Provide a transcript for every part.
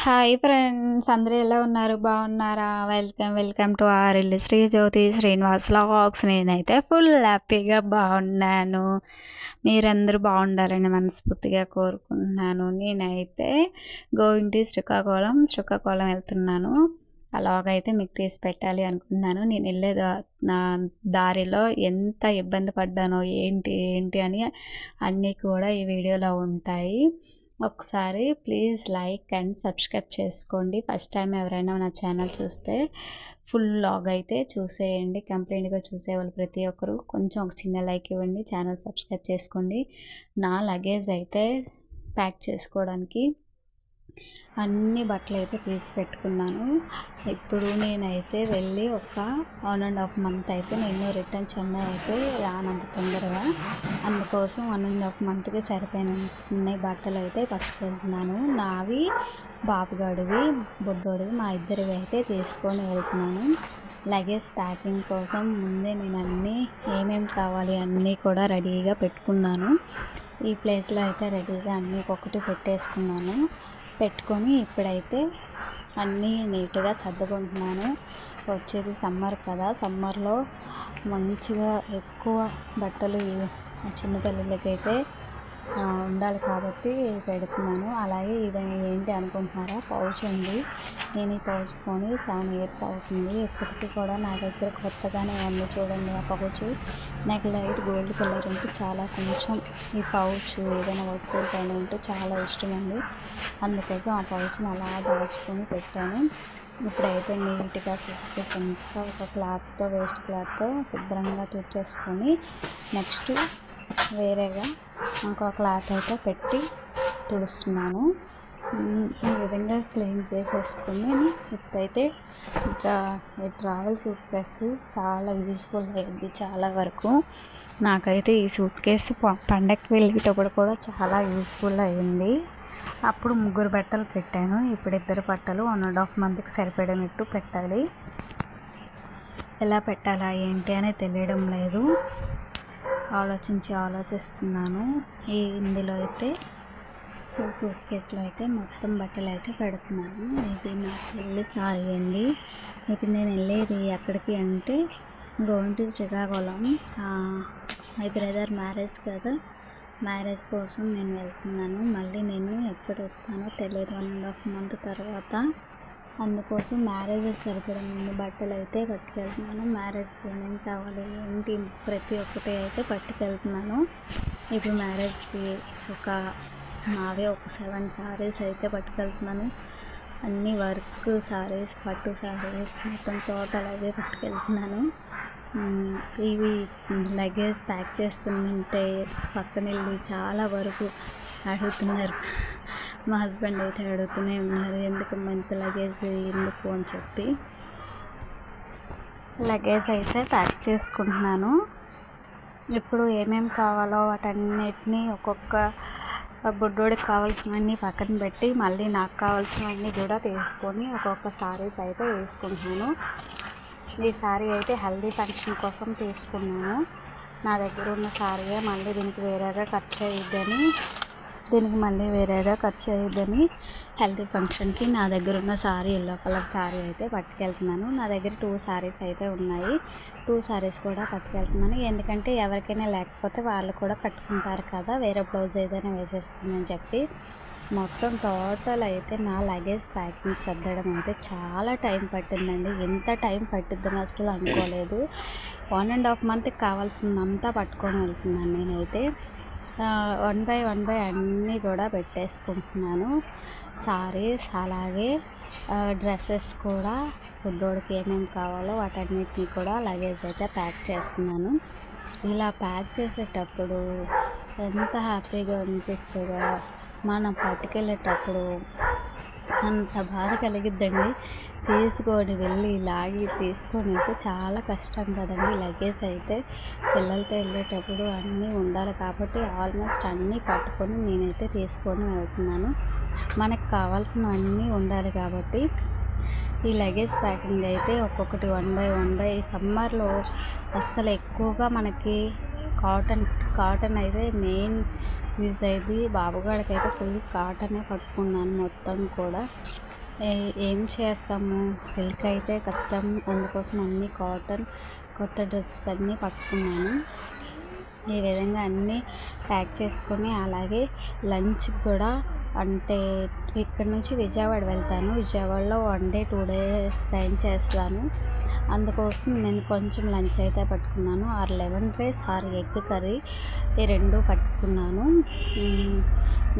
Hi friends అందరూ ఎలా ఉన్నారు? బాగున్నారా? వెల్కమ్ వెల్కమ్ టు ఆర్ ఇల్లు శ్రీ జ్యోతి శ్రీనివాస్ లాగ్స్ నేనైతే ఫుల్ హ్యాపీగా బాగున్నాను. మీరందరూ బాగుండాలని మనస్ఫూర్తిగా కోరుకుంటున్నాను. నేనైతే గోయింగ్ టు శ్రీకాకుళం శ్రీకాకుళం వెళ్తున్నాను. అలాగైతే మీకు తీసి పెట్టాలి అనుకున్నాను నేను వెళ్ళే నా దారిలో ఎంత ఇబ్బంది పడ్డానో ఏంటి ఏంటి అని అన్నీ కూడా ఈ వీడియోలో ఉంటాయి. ఒకసారి ప్లీజ్ లైక్ అండ్ సబ్స్క్రైబ్ చేసుకోండి. ఫస్ట్ టైం ఎవరైనా నా ఛానల్ చూస్తే ఫుల్ లాగ్ అయితే చూసేయండి. కంప్లీట్గా చూసేవాళ్ళు ప్రతి ఒక్కరు. కొంచెం ఒక చిన్న లైక్ ఇవ్వండి. ఛానల్ సబ్స్క్రైబ్ చేసుకోండి. నా లగేజ్ అయితే ప్యాక్ చేసుకోవడానికి అన్ని బట్టలు అయితే తీసి పెట్టుకున్నాను. ఇప్పుడు నేనైతే వెళ్ళి ఒక వన్ అండ్ హాఫ్ మంత్ అయితే నేను రిటర్న్ చెన్నై అయితే రానంత తొందరగా. అందుకోసం వన్ అండ్ హాఫ్ మంత్కి సరిపోయిన బట్టలు అయితే పట్టుకెళ్తున్నాను. నావి బాబుగాడివి బొడ్డోడివి మా ఇద్దరివి అయితే తీసుకొని వెళ్తున్నాను. లగేజ్ ప్యాకింగ్ కోసం ముందే నేను అన్నీ ఏమేమి కావాలి అన్నీ కూడా రెడీగా పెట్టుకున్నాను. ఈ ప్లేస్లో అయితే రెడీగా అన్నీ ఒక్కొక్కటి పెట్టేసుకున్నాను. పెట్టుకొని ఇప్పుడైతే అన్నీ నీట్గా సర్దుకుంటున్నాను. వచ్చేది సమ్మర్ కదా సమ్మర్లో మంచిగా ఎక్కువ బట్టలు చిన్నపిల్లలకైతే ఉండాలి కాబట్టి పెడుతున్నాను. అలాగే ఇది ఏంటి అనుకుంటున్నారా? పౌచ్ ఉంది నేను ఈ పౌచ్ కొని సెవెన్ ఇయర్స్ అవుతుంది. ఇప్పటికీ కూడా నా దగ్గర కొత్తగానే ఉంది చూడండి ఆ పౌచ్. నాకు లైట్ గోల్డ్ కలర్ అంటే చాలా కొంచెం ఈ పౌచ్ ఏదైనా వస్తువుల పైన ఉంటే చాలా ఇష్టం అండి అందుకోసం ఆ పౌచ్ని అలా దాచుకొని పెట్టాను. ఇప్పుడైతే నీట్గా సూట్కేస్ అంతా ఒక క్లాత్తో వేస్ట్ క్లాత్తో శుభ్రంగా తుడిచేసుకొని నెక్స్ట్ వేరేగా ఇంకో క్లాత్ అయితే పెట్టి తుడుస్తున్నాను. ఈ విధంగా క్లీన్ చేసేసుకుని ఇప్పుడైతే ఇంకా ఈ ట్రావెల్ సూట్ కేసు చాలా యూస్ఫుల్ అయ్యింది చాలా వరకు. నాకైతే ఈ సూట్ కేసు పండగకి వెళ్ళేటప్పుడు కూడా చాలా యూస్ఫుల్ అయింది. అప్పుడు ముగ్గురు బట్టలు పెట్టాను. ఇప్పుడు ఇద్దరు బట్టలు వన్ అండ్ హాఫ్ మంత్కి సరిపడినట్టు పెట్టాలి. ఎలా పెట్టాలా ఏంటి అని తెలియడం లేదు. ఆలోచించి ఆలోచిస్తున్నాను. ఈ ఇందులో అయితే సూట్ కేసులో అయితే మొత్తం బట్టలు అయితే పెడుతున్నాను. ఇది నాకు వెళ్ళి సారీ అండి. ఇప్పుడు నేను వెళ్ళేది ఎక్కడికి అంటే going to Srikakulam my brother marriage కదా. మ్యారేజ్ కోసం నేను వెళ్తున్నాను. మళ్ళీ నేను ఎప్పుడు వస్తానో తెలియదు వన్ అండ్ హాఫ్ మంత్ తర్వాత అందుకోసం మ్యారేజ్ సరిపడిన బట్టలు అయితే పట్టుకెళ్తున్నాను. మ్యారేజ్కి ఏమేమి కావాలి ఏంటి ప్రతి ఒక్కటి అయితే పట్టుకెళ్తున్నాను. ఇప్పుడు మ్యారేజ్కి ఒక నావే ఒక సెవెన్ సారీస్ అయితే పట్టుకెళ్తున్నాను. అన్ని వర్క్ సారీస్ పట్టు సారీస్ మొత్తం టోటల్ అవే పట్టుకెళ్తున్నాను. ఇవి లగేజ్ ప్యాక్ చేస్తుంటే పక్కన వెళ్ళి చాలా వరకు అడుగుతున్నారు. మా హస్బెండ్ అయితే అడుగుతూనే ఉన్నారు ఎందుకు మంత లగేజ్ ఎందుకు? అని చెప్పి. లగేజ్ అయితే ప్యాక్ చేసుకుంటున్నాను. ఇప్పుడు ఏమేమి కావాలో వాటన్నిటిని ఒక్కొక్క బుడ్డోడికి కావాల్సినవన్నీ పక్కన పెట్టి మళ్ళీ నాకు కావాల్సినవన్నీ కూడా తీసుకొని ఒక్కొక్క సారీస్ అయితే వేసుకుంటున్నాను. ఈ శారీ అయితే హల్దీ ఫంక్షన్ కోసం తీసుకున్నాను. నా దగ్గర ఉన్న శారీయే మళ్ళీ దీనికి వేరేగా ఖర్చు అయ్యిద్దని దీనికి మళ్ళీ వేరేగా ఖర్చు అయ్యిద్దని హెల్తీ ఫంక్షన్కి నా దగ్గర ఉన్న శారీ ఎల్లో కలర్ శారీ అయితే పట్టుకెళ్తున్నాను. నా దగ్గర టూ శారీస్ అయితే ఉన్నాయి. టూ శారీస్ కూడా పట్టుకెళ్తున్నాను. ఎందుకంటే ఎవరికైనా లేకపోతే వాళ్ళు కూడా కట్టుకుంటారు కదా వేరే బ్లౌజ్ ఏదైనా వేసేసుకుందని చెప్పి. మొత్తం టోటల్ అయితే నా లగేజ్ ప్యాకింగ్ సర్దడం అయితే చాలా టైం పట్టిందండి. ఎంత టైం పట్టిద్దని అసలు అనుకోలేదు. వన్ అండ్ హాఫ్ మంత్కి కావాల్సినంతా పట్టుకొని వెళ్తున్నాను నేనైతే. వన్ బై వన్ బై అన్నీ కూడా పెట్టేసుకుంటున్నాను. సారీస్ అలాగే డ్రెస్సెస్ కూడా ఫుడ్డోడికి ఏమేమి కావాలో వాటన్నిటిని కూడా లగేజ్ అయితే ప్యాక్ చేస్తున్నాను. ఇలా ప్యాక్ చేసేటప్పుడు ఎంత హ్యాపీగా అనిపిస్తుందో మనం పట్టుకెళ్ళేటప్పుడు అంత బాధ కలిగిద్దండి. తీసుకొని వెళ్ళి లాగి తీసుకొని అయితే చాలా కష్టం కదండి లగేజ్ అయితే. పిల్లలతో వెళ్ళేటప్పుడు అన్నీ ఉండాలి కాబట్టి ఆల్మోస్ట్ అన్నీ పట్టుకొని నేనైతే తీసుకొని వెళ్తున్నాను. మనకు కావాల్సినవన్నీ ఉండాలి కాబట్టి ఈ లగేజ్ ప్యాకింగ్ అయితే ఒక్కొక్కటి వన్ బై వన్ బై. సమ్మర్లో అస్సలు ఎక్కువగా మనకి కాటన్ కాటన్ అయితే మెయిన్ యూజ్ అయ్యింది బాబుగాడికి అయితే ఫుల్ కాటనే పట్టుకున్నాను మొత్తం కూడా. ఏం చేస్తాము? సిల్క్ అయితే కష్టం. అందుకోసం అన్ని కాటన్ కొత్త డ్రెస్సెస్ అన్నీ పట్టుకున్నాను. ఈ విధంగా అన్నీ ప్యాక్ చేసుకొని అలాగే లంచ్ కూడా అంటే ఇక్కడ నుంచి విజయవాడ వెళ్తాను. విజయవాడలో one day two days spend చేస్తాను. అందుకోసం నేను కొంచెం లంచ్ అయితే పట్టుకున్నాను. ఆరు లెమన్ రైస్ ఆరు ఎగ్ కర్రీ ఈ రెండు పట్టుకున్నాను.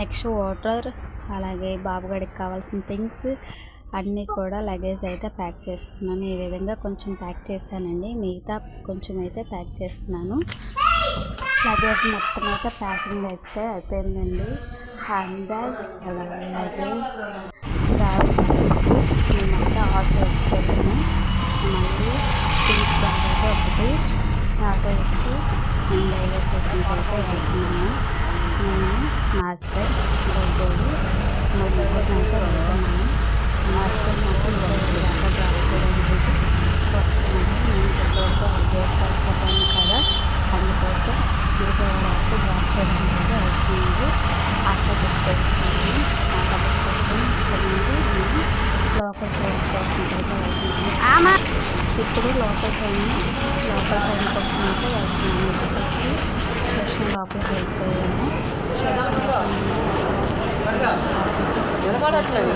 నెక్స్ట్ వాటర్ అలాగే బాబుగాడికి కావాల్సిన థింగ్స్ అన్నీ కూడా లగేజ్ అయితే ప్యాక్ చేసుకున్నాను. ఈ విధంగా కొంచెం ప్యాక్ చేశానండి. మిగతా కొంచెం అయితే ప్యాక్ చేస్తున్నాను. లగేజ్ మొత్తం అయితే ప్యాకింగ్ అయితే అయిపోయిందండి. హ్యాండ్ బ్యాగ్ అలాగే లగేజ్ ట్రావెల్ మేమైతే ఆటో ఎక్కిపోయాము మళ్ళీ పింక్ బ్యాగ్ అయితే ఒకటి ఆటో ఎక్కి నేను రైల్వే స్టేషన్కి అయితే వెళ్తున్నాను నేను మాస్టర్ హస్బెండ్ గోగోడు మొదటి అయితే వెళ్తున్నాను మా హస్బెండ్ మాత్రం గోగోడు దాకా డ్రాప్ చేయడానికి వస్తున్నాను నేను గోగోడుతో విజయవాడ పోతాను కదా అందుకోసం విజయవాడ వరకు డ్రాప్ చేయడానికి అయితే వస్తున్నాను ఆటో బుక్ చేసుకుని ఆటో బుక్ చేసుకుని ఇక్కడ నుండి నేను లోకల్ ట్రైన్ స్టేషన్కి అయితే వెళ్తున్నాను ఇప్పుడు లోపల ట్రైన్ లోపల ట్రైన్ కోసం అయితే వెళ్తున్నాము ఇక్కడికి స్టేషన్ లోపలికి వెళ్ళిపోయాము. వినపడట్లేదు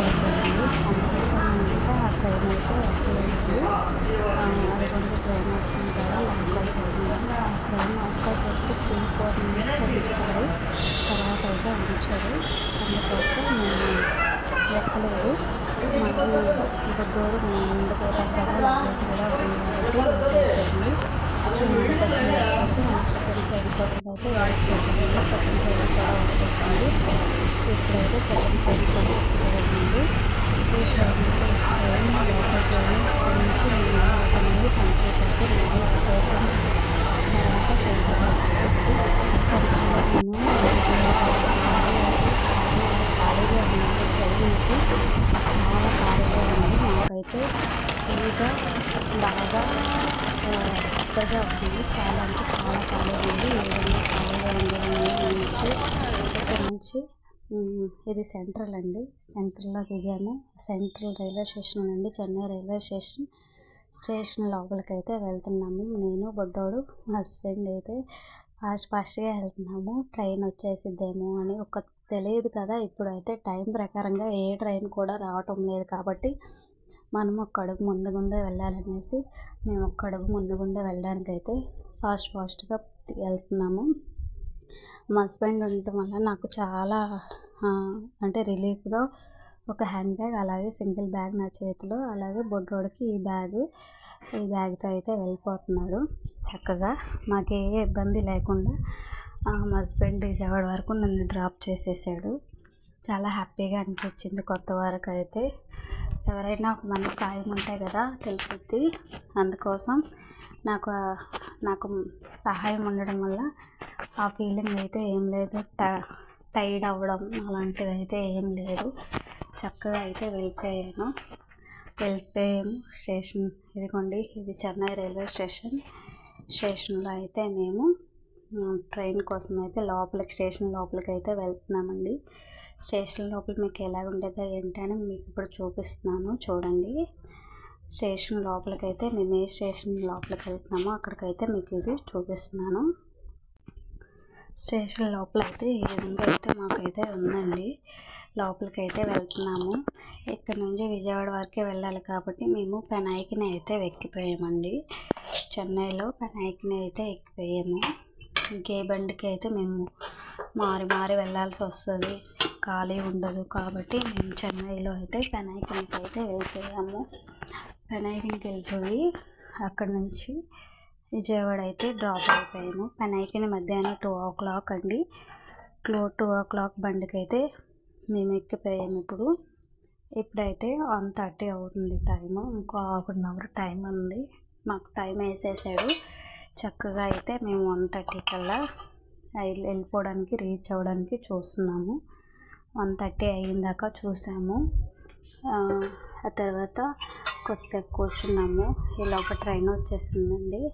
అందుకోసం అయితే ఆ ట్రైన్ అయితే ఎక్కలేదు అరగంట ట్రైన్ వస్తుంది కదా లోకల్ ట్రైన్ ఆ ట్రైన్ ఒక్క జస్ట్ త్రీ ఫోర్ మినిట్స్ పంపిస్తారు తర్వాత అయితే ఉంచారు అందుకోసం నేను ఎక్కలేదు మళ్ళీ బొగ్గోడు ముందు పోతాం కదా లగేజ్ కూడా ఉంది చెప్పలేదు. మాకు అయిపోయింది అందుకోసం వెయిట్ చేసి మన సెకండ్ ట్రైన్ కోసం అయితే వెయిట్ చేసాను సెకండ్ ట్రైన్ కూడా వచ్చేసింది ఇప్పుడైతే సెకండ్ ట్రైన్ కూడా ఈ ట్రైన్ ట్రైన్ లోకల్ ట్రైన్ నేను ఒక నుండి సెంటర్కి అయితే తర్వాత సెంటర్ వచ్చేటప్పుడు సెంటర్లో నేను చాలా ఖాళీగా ఉంది ట్రైన్ అయితే చాలా ఖాళీగా ఉంది మాకైతే ఫ్రీగా బాగా సూపర్గా ఉంది చాలా అంటే చాలా ఖాళీగా ఉంది ఏ విధంగా ఖాళీగా ఉంది నేనైతే వచ్చి నుంచి ఇది సెంట్రల్ అండి. సెంట్రల్లో దిగాము. సెంట్రల్ రైల్వే స్టేషన్ అండి చెన్నై రైల్వే స్టేషన్ స్టేషన్ లోపలికి అయితే వెళ్తున్నాము. నేను బొడ్డోడు మా హస్బెండ్ అయితే ఫాస్ట్ ఫాస్ట్గా వెళ్తున్నాము. ట్రైన్ వచ్చేసిద్దేమో అని ఒక తెలియదు కదా. ఇప్పుడైతే టైం ప్రకారంగా ఏ ట్రైన్ కూడా రావటం లేదు కాబట్టి మనం ఒక్క అడుగు ముందుగుండే వెళ్ళాలనేసి మేము ఒక్క అడుగు ముందుగుండే వెళ్ళడానికి అయితే ఫాస్ట్ ఫాస్ట్గా వెళ్తున్నాము. మా హస్బెండ్ ఉండటం వల్ల నాకు చాలా అంటే రిలీఫ్గా ఒక హ్యాండ్ బ్యాగ్ అలాగే సింగిల్ బ్యాగ్ నా చేతిలో అలాగే బొడ్రోడికి ఈ బ్యాగ్ ఈ బ్యాగ్తో అయితే వెళ్ళిపోతున్నాడు. చక్కగా మాకు ఏ ఇబ్బంది లేకుండా ఆ, మా హస్బెండ్ విజయవాడ వరకు నన్ను డ్రాప్ చేసేసాడు. చాలా హ్యాపీగా అనిపించింది కొత్త వారికి అయితే. ఎవరైనా ఒక మన సాయం ఉంటాయి కదా తెలుసుద్ది. అందుకోసం నాకు నాకు సహాయం ఉండడం వల్ల ఆ ఫీలింగ్ అయితే ఏం లేదు. ట టైర్డ్ అవ్వడం అలాంటిది అయితే ఏం లేదు. చక్కగా అయితే వెళ్ళిపోయాను. వెళ్ళిపోయాము స్టేషన్ ఇదిగోండి ఇది చెన్నై రైల్వే స్టేషన్. స్టేషన్లో అయితే మేము ట్రైన్ కోసం అయితే లోపలికి స్టేషన్ లోపలికి అయితే వెళ్తున్నామండి. స్టేషన్ లోపల మీకు ఎలా ఉండేదో ఏంటని మీకు ఇప్పుడు చూపిస్తున్నాను. చూడండి. స్టేషన్ లోపలికి అయితే మేము ఏ స్టేషన్ లోపలికి వెళ్తున్నామో అక్కడికైతే మీకు ఇది చూపిస్తున్నాను. స్టేషన్ లోపల అయితే ఈ విధంగా అయితే మాకైతే ఉందండి. లోపలికి అయితే వెళ్తున్నాము. ఇక్కడ నుంచి విజయవాడ వరకే వెళ్ళాలి కాబట్టి మేము పెనాయికిని అయితే ఎక్కిపోయామండి చెన్నైలో పెనాయికిని అయితే ఎక్కిపోయాము. ఇంకే బండికి అయితే మేము మారి మారి వెళ్ళాల్సి వస్తుంది. ఖాళీ ఉండదు కాబట్టి మేము చెన్నైలో అయితే పెనాయికినికి అయితే వెళ్ళిపోయాము. పెనాయికినికి వెళ్ళిపోయి అక్కడ నుంచి. విజయవాడ అయితే డ్రాప్ అయిపోయాము అయిపోయిన మధ్యాహ్నం టూ ఓ క్లాక్ అండి. టూ టూ ఓ క్లాక్ బండికి అయితే మేము ఎక్కిపోయాము ఇప్పుడు. ఇప్పుడైతే వన్ థర్టీ అవుతుంది టైము ఇంకో హాఫ్ అన్ అవర్ టైం ఉంది. మాకు టైం వేసేసాడు. చక్కగా అయితే మేము వన్ థర్టీ కల్లా వెళ్ళిపోవడానికి రీచ్ అవ్వడానికి చూస్తున్నాము. వన్ థర్టీ అయ్యిందాక చూసాము. ఆ, తర్వాత కొద్దిసేపు కూర్చున్నాము. ఇలా ఒక ట్రైన్ వచ్చేసిందండి.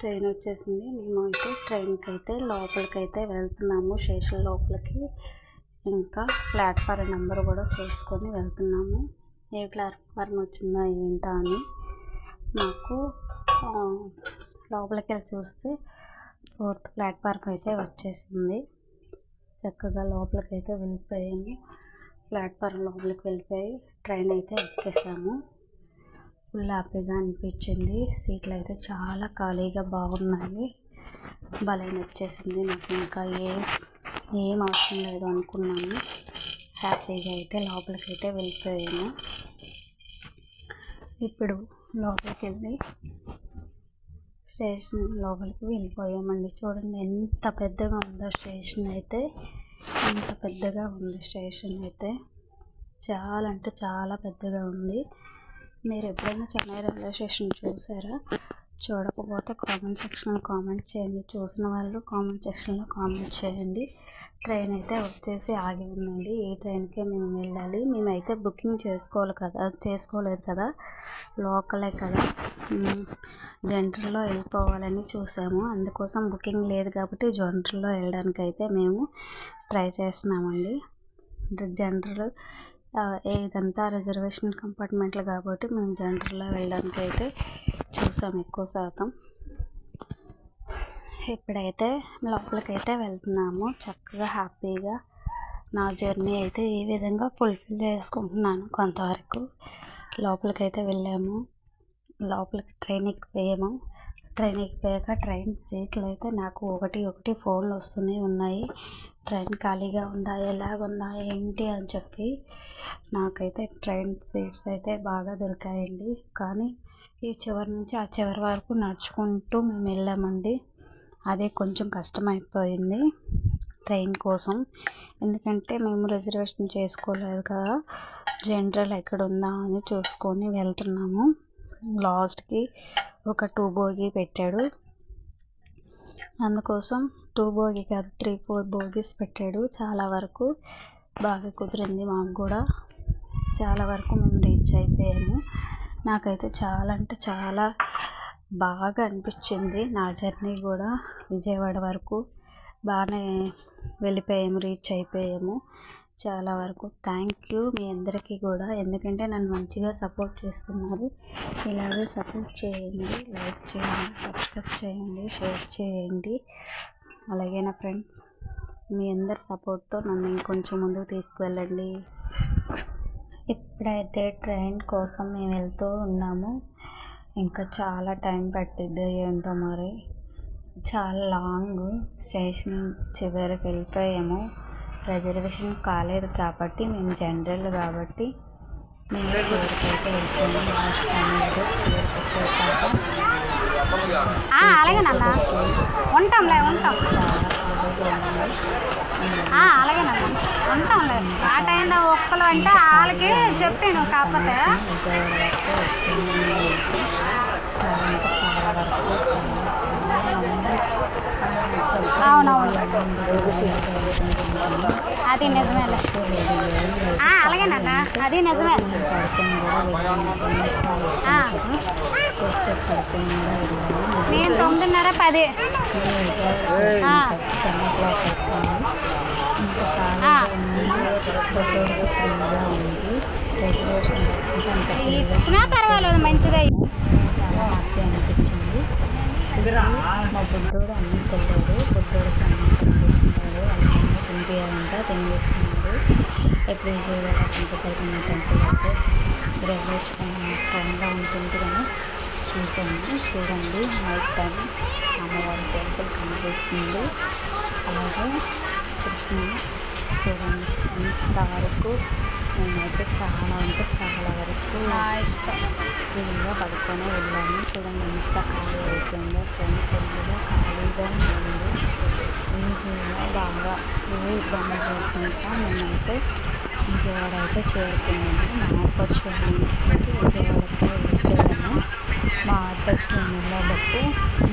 ట్రైన్ వచ్చేసింది. మేము అయితే ట్రైన్కి అయితే లోపలికి అయితే వెళ్తున్నాము. స్టేషన్ లోపలికి ఇంకా ప్లాట్ఫారం నెంబర్ కూడా చూసుకొని వెళ్తున్నాము. ఏ ప్లాట్ఫారం వచ్చిందా ఏంటా అని నాకు లోపలికి వెళ్ళి చూస్తే ఫోర్త్ ప్లాట్ఫారం అయితే వచ్చేసింది. చక్కగా లోపలికి అయితే వెళ్ళిపోయాము. ప్లాట్ఫారం లోపలికి వెళ్ళిపోయి ట్రైన్ అయితే ఎక్కేసాము. ఫుల్ హ్యాపీగా అనిపించింది. సీట్లు అయితే చాలా ఖాళీగా బాగున్నాయి. భలే నచ్చేసింది నాకు. ఇంకా ఏ ఏం అవసరం లేదు అనుకున్నాను. హ్యాపీగా అయితే లోపలికి అయితే వెళ్ళిపోయాను. ఇప్పుడు లోపలికి వెళ్ళి స్టేషన్ లోపలికి వెళ్ళిపోయామండి. చూడండి ఎంత పెద్దగా ఉందో స్టేషన్ అయితే. ఎంత పెద్దగా ఉంది స్టేషన్ అయితే. చాలా అంటే చాలా పెద్దగా ఉంది. మీరు ఎప్పుడైనా చెన్నై రైల్వే స్టేషన్ చూసారా? చూడకపోతే కామెంట్ సెక్షన్లో కామెంట్ చేయండి. చూసిన వాళ్ళు కామెంట్ సెక్షన్లో కామెంట్ చేయండి. ట్రైన్ అయితే వచ్చేసి ఆగి ఉందండి. ఏ ట్రైన్కే మేము వెళ్ళాలి? మేమైతే బుకింగ్ చేసుకోవాలి కదా చేసుకోలేదు కదా లోకలే కదా. జంటర్లో వెళ్ళిపోవాలని చూసాము. అందుకోసం బుకింగ్ లేదు కాబట్టి జంటర్లో వెళ్ళడానికి అయితే మేము ట్రై చేస్తున్నామండి. జనరల్ ఇదంతా రిజర్వేషన్ కంపార్ట్మెంట్లు కాబట్టి మేము జనరల్లో వెళ్ళడానికి అయితే చూసాం ఎక్కువ శాతం. ఇప్పుడైతే లోపలికైతే వెళ్తున్నాము. చక్కగా హ్యాపీగా నా జర్నీ అయితే ఈ విధంగా ఫుల్ఫిల్ చేసుకుంటున్నాను కొంతవరకు. లోపలికైతే వెళ్ళాము. లోపలికి ట్రైన్ ఎక్కిపోయాము. ట్రైన్ ఎక్కిపోయాక ట్రైన్ సీట్లు అయితే నాకు ఒకటి ఒకటి ఫోన్లు వస్తూనే ఉన్నాయి. ట్రైన్ ఖాళీగా ఉందా? ఎలాగుందా ఏంటి అని చెప్పి నాకైతే ట్రైన్ సీట్స్ అయితే బాగా దొరికాయండి. కానీ ఈ చివరి నుంచి ఆ చివరి వరకు నడుచుకుంటూ మేము వెళ్ళామండి. అదే కొంచెం కష్టమైపోయింది ట్రైన్ కోసం. ఎందుకంటే మేము రిజర్వేషన్ చేసుకోలేదు కదా. జనరల్ ఎక్కడ ఉందా అని చూసుకొని వెళ్తున్నాము. లాస్ట్కి ఒక టూ బోగీ పెట్టాడు. అందుకోసం టూ బోగి కాదు త్రీ ఫోర్ బోగీస్ పెట్టాడు. చాలా వరకు బాగా కుదిరింది మాకు కూడా. చాలా వరకు మేము రీచ్ అయిపోయాము. నాకైతే చాలా అంటే చాలా బాగా అనిపించింది నా జర్నీ కూడా. విజయవాడ వరకు బాగానే వెళ్ళిపోయాము రీచ్ అయిపోయాము. చాలా వరకు. థ్యాంక్ యూ మీ అందరికీ కూడా. ఎందుకంటే నన్ను మంచిగా సపోర్ట్ చేస్తున్నారు. ఇలాగే సపోర్ట్ చేయండి లైక్ చేయండి సబ్స్క్రైబ్ చేయండి షేర్ చేయండి. అలాగే నా ఫ్రెండ్స్ మీ అందరి సపోర్ట్తో నన్ను ఇంకొంచెం ముందుకు తీసుకువెళ్ళండి. ఇప్పుడైతే ట్రైన్ కోసం మేము వెళ్తూ ఉన్నాము. ఇంకా చాలా టైం పట్టిద్ది ఏంటో మరి. చాలా లాంగ్ స్టేషన్ చివరికి వెళ్ళిపోయాము. రిజర్వేషన్ కాలేదు కాబట్టి మేము జనరల్ కాబట్టి మేము చివరికైతే వెళ్ళిపోయాము లాస్ట్ ఫైనల్గా చివరికి వచ్చేసాక అలాగే నాన్న. ఉంటాంలే ఉంటాం. చాలా ఖాళీగా ఉంది ఆ, అలాగే నాన్న. ఉంటాంలే. ఆ టైంలో ఒక్కలు అంటే వాళ్ళకి చెప్పాను కాకపోతే చాలా చాలా వరకు అవునవును. అది నిజమేలే ఆ, అది నిజమే. నేను తొమ్మిదిన్నర పది. ఇచ్చినా పర్వాలేదు మంచిదే. చాలా హ్యాపీ అనిపించింది మా బుడ్డోడు అన్నం తిన్నాడు బుడ్డోడికి అన్నం తినిపిస్తున్నాడు అలాగే తినిపించాలంట తినిపిస్తున్నాడు ఎప్పుడు విజయవాడ కంపల్సరీ టెంపుల్ అయితే రిజర్వేషన్ ఉంటుంది కానీ చూసాను చూడండి నైట్ టైం అమ్మవారి టెంపుల్ కనిపిస్తుంది అలాగే కృష్ణ చూడండి ఇంతవరకు నేనైతే చాలా అంటే చాలా నా ఇష్టం. ఫ్రీగా పడుకొని వెళ్ళాము చూడండి ఎంత ఖాళీ అయిపోయిందో. ట్రైన్ కొద్దిగా ఖాళీగా ఉంది. ఈజీగా బాగా ఏ ఇబ్బంది లేకుండా మేమైతే విజయవాడ అయితే చేరుకున్నాము మా ఆపర్చునిటీ విజయవాడకి వెళ్ళాము మా ఆపర్చునిటీలో బట్టి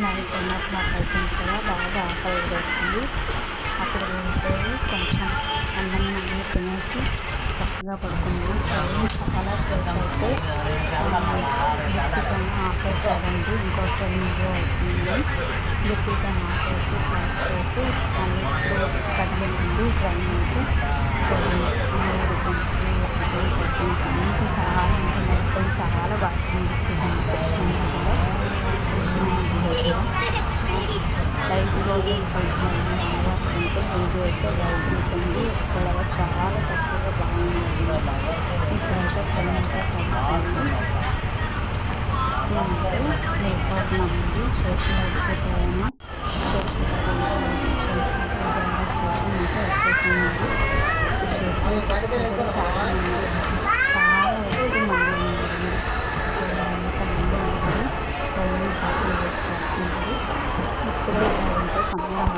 నైట్ టెన్ ఓ క్లాక్ అయిపోయింది కదా బాగా ఆఫర్ వేసింది. అక్కడ వెళ్ళిపోయి కొంచెం అన్నం అన్నీ తినేసి చక్కగా పడుకున్నాము ట్రైన్ చాలా సేపు అయితే బుచ్చితను ఆపేసాడండి ఇంకో ట్రైన్ కూడా వస్తుంది బుచ్చితను ఆపేసి చాలాసేపు మళ్ళీ కదిలింది. ట్రైన్ అయితే సెట్టింగ్స్ అంతా చాలా ఉంటుంది చాలా బాగా అనిపించింది కృష్ణ కృష్ణ లైట్ రోజు ఉంటే ముందు అయితే ఇక్కడ చాలా చక్కగా బాగుంది ఇక్కడైతే ఎయిర్పోర్ట్ నుండి స్టేషన్ వెళ్ళిపోయాను స్టేషన్ స్టేషన్ స్టేషన్ అయితే వచ్చేసింది స్టేషన్ కూడా చాలా చాలా ఎక్కువ మంది ఉన్నారు చూడాలి మంది ఉన్నారు బస్సులు చేస్తున్నారు ఇప్పుడే అంటే సమయం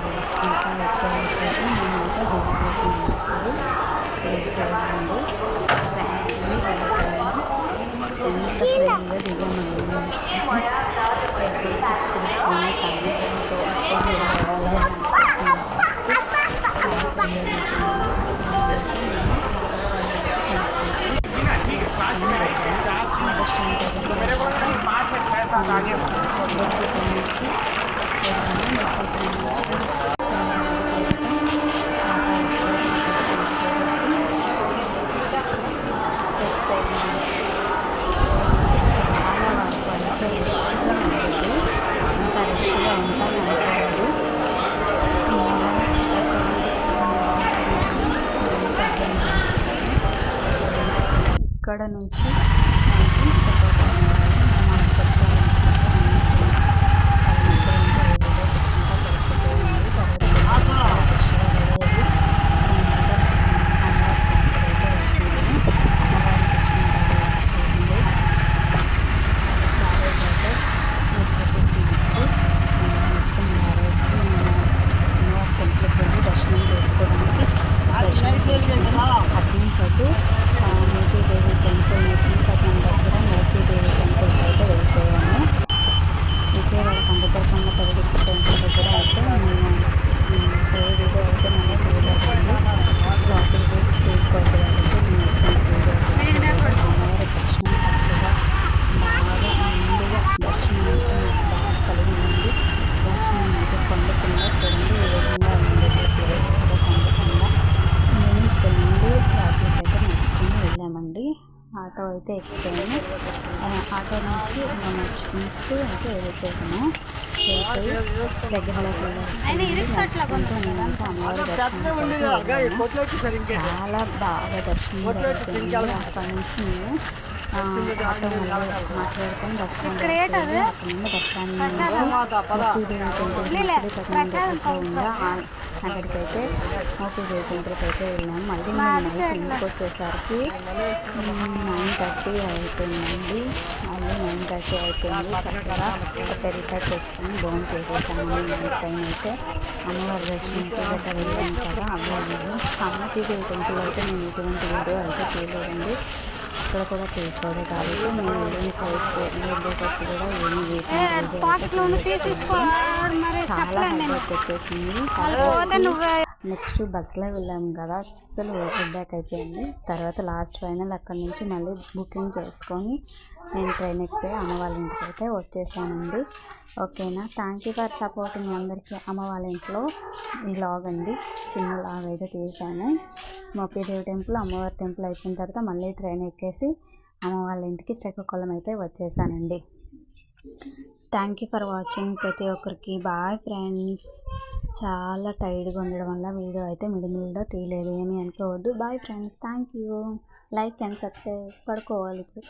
ఇంకా ఎక్కువ అయిపోయి నేనైతే దిగిపోతున్నాను వెళ్ళిపోయాను వెళ్ళిపోయాను ఎంత ఫ్రీగా దిగామండి తెలుసుకొని తల్లిదండ్రులతో వస్తుంది చాలా వరకు అయితే రష్గా ఉంటుంది అంత రష్గా ఉంటుంది అనుకోవద్దు ఇక్కడ నుంచి మనకి సపోర్ట్ దర్శనం చేసుకోవడానికి దర్శనం చేసుకుంటాం అటు నుంచి అటు ఆ, మోతీదేవి టెంపుల్ నరసింహపట్నం దగ్గర మోతీదేవి టెంపుల్కి అయితే వెళ్ళిపోయాము విజయవాడ కంపతరపంగా పరిగెత్తి టెంపుల్ దగ్గర అయితే మేము ఏ వీడియో అయితే మనం చూడలేదండి లోపలికి తీసుకోవడం అయితే మేము అమ్మవారి దర్శనం చక్కగా బాగా ముందుగా దర్శనం అయితే బాగా కలిగి ఉంది దర్శనం అయితే కొండ కింద చూడండి ఈ విధంగా ఉంది ప్లేస్ కూడా కొండ కింద మేము ఇక్కడ నుండి రాత్రి అయితే నడుచుకుని వెళ్ళామండి ఆటో అయితే ఎక్కిపోయాము ఆ ఆటో నుంచి నడుచుకుంటూ అయితే దర్శనం చాలా బాగా దర్శనం అక్కడి నుంచి మేము ఆటో మాట్లాడుకొని బస్ స్టాండ్ బస్ స్టాండ్ ఉందా అక్కడికైతే మోపీదేవి టెంపుల్కి అయితే వెళ్ళాము మళ్ళీ మేము నైట్ ఇంటికి వచ్చేసరికి నైన్ థర్టీ అవుతుందండి మళ్ళీ నైన్ థర్టీ అయిపోయింది. చక్కగా పెరిగి తెచ్చుకొని భోజనం చేసేసాము నైట్ టైం అయితే అమ్మవారి దర్శనంకి గట్రా వెళ్ళాము కదా అవ్వలేదు అమ్మకి టెంపుల్ అయితే నేను ఎటువంటి వీడియో అయితే చేయలేదండి ఇక్కడ కూడా తీసుకోవాలి కాబట్టి నేను వెళ్ళిన ప్లేస్ వెళ్ళేటప్పుడు కూడా ఏమి మరి చాలా వచ్చేసింది. నెక్స్ట్ బస్సులో వెళ్ళాము కదా. అస్సలు హెడ్బ్యాక్ అయిపోయింది. తర్వాత లాస్ట్ ఫైనల్ అక్కడ నుంచి మళ్ళీ బుకింగ్ చేసుకొని నేను ట్రైన్ ఎక్కిపోయి అమ్మ వాళ్ళ ఇంటికి అయితే వచ్చేసానండి. ఓకేనా? థ్యాంక్ యూ ఫర్ సపోర్టింగ్ అందరికీ. అమ్మ వాళ్ళ ఇంట్లో ఈ లాగ్ అండి. చిన్న లాగ్ అయితే తీసాను. మోపీదేవి టెంపుల్ అమ్మవారి టెంపుల్ అయిపోయిన తర్వాత మళ్ళీ ట్రైన్ ఎక్కేసి అమ్మ వాళ్ళ ఇంటికి శ్రీకాకుళం అయితే వచ్చేసానండి. థ్యాంక్ యూ ఫర్ వాచింగ్ ప్రతి ఒక్కరికి. బాయ్ ఫ్రెండ్స్ చాలా టైర్డ్గా ఉండడం వల్ల వీడియో అయితే మిడిమిడిలో తీయలేదు. ఏమీ అనుకోవద్దు. Bye friends thank you like and subscribe పడుకోవాలి ఇప్పుడు.